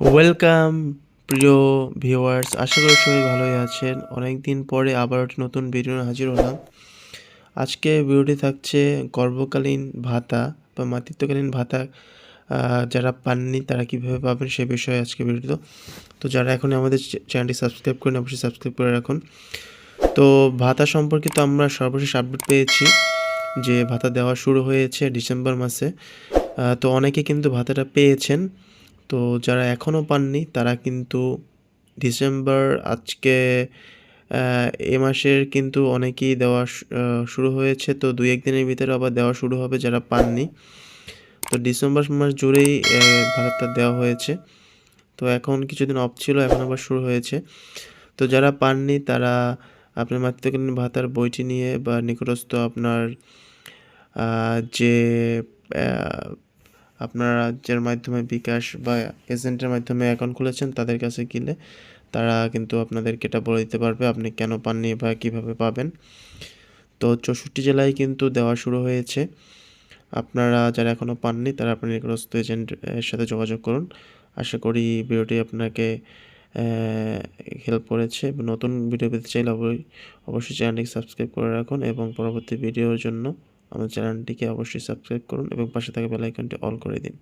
Welcome প্রিয় viewers আশা করি সবাই ভালোই আছেন। অনেক দিন পরে আবার নতুন ভিডিও হাজির হলাম। আজকে ভিডিওটি থাকছে গর্ভকালীন ভাতা বা মাতৃত্বকালীন ভাতা। যারা পাননি, তারা কীভাবে পাবেন সে বিষয়ে আজকে ভিডিও তো যারা এখন আমাদের চ্যানেলটি সাবস্ক্রাইব করেন, অবশ্যই সাবস্ক্রাইব করে রাখুন। তো, ভাতা সম্পর্কিত আমরা সর্বশেষ আপডেট পেয়েছি যে ভাতা দেওয়া শুরু হয়েছে ডিসেম্বর মাসে। তো অনেকে কিন্তু ভাতাটা পেয়েছেন। তো যারা এখনও পাননি, তারা কিন্তু ডিসেম্বর আজকে এ মাসের কিন্তু অনেকেই দেওয়া শুরু হয়েছে। তো দুই একদিনের ভিতরে আবার দেওয়া শুরু হবে যারা পাননি। তো ডিসেম্বর মাস জুড়েই ভাতাটা দেওয়া হয়েছে। তো এখন কিছুদিন অফ ছিল, এখন আবার শুরু হয়েছে। তো যারা পাননি, তারা আপনার মাতৃত্বকালীন ভাতার বইটি নিয়ে বা নিকটস্থ আপনার যে আপনারা যার মাধ্যমে বিকাশ বা এজেন্টের মাধ্যমে অ্যাকাউন্ট খুলেছেন, তাদের কাছে গেলে তারা কিন্তু আপনাদেরকে এটা বলে দিতে পারবে আপনি কেন পাননি বা কীভাবে পাবেন। তো চৌষট্টি জেলায় কিন্তু দেওয়া শুরু হয়েছে। আপনারা যারা এখনও পাননি, তারা আপনার নিকটস্থ এজেন্টের সাথে যোগাযোগ করুন। আশা করি ভিডিওটি আপনাকে হেল্প করেছে। নতুন ভিডিও পেতে চাইলে অবশ্যই চ্যানেলটিকে সাবস্ক্রাইব করে রাখুন এবং পরবর্তী ভিডিওর জন্য আমাদের চ্যানেলটিকে অবশ্যই সাবস্ক্রাইব করুন এবং পাশে থাকা বেল আইকনটি অল করে দিন।